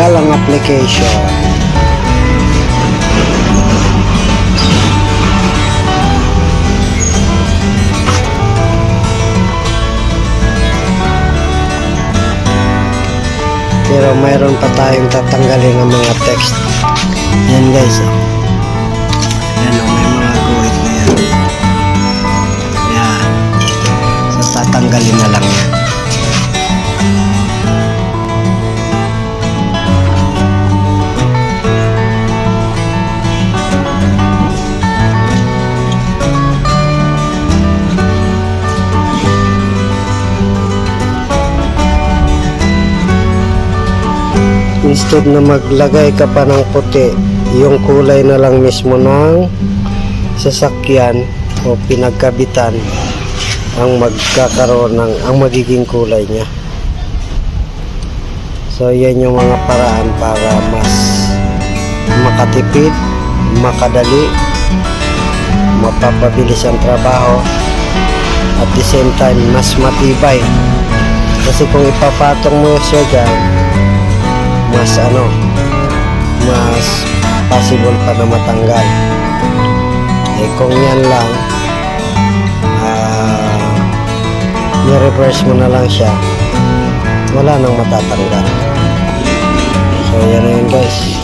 matanggal ang application. Pero mayroon pa tayong tatanggalin ng mga text. Yan guys. Oh. Yan oh, may mga guhit na yan. Yan. So tatanggalin na lang yan. Instead na maglagay ka pa ng puti, yung kulay na lang mismo ng sasakyan o pinagkabitan ang magkakaroon ng ang magiging kulay niya. So yan yung mga paraan para mas makatipid, makadali, mapapabilis ang trabaho at the same time mas matibay. Kasi kung ipapatong mo siya dyan, mas ano, mas possible pa na matanggal. Eh kung yan lang, ah, ni-reverse mo na lang siya, wala nang matatanggal. So yan na yun guys.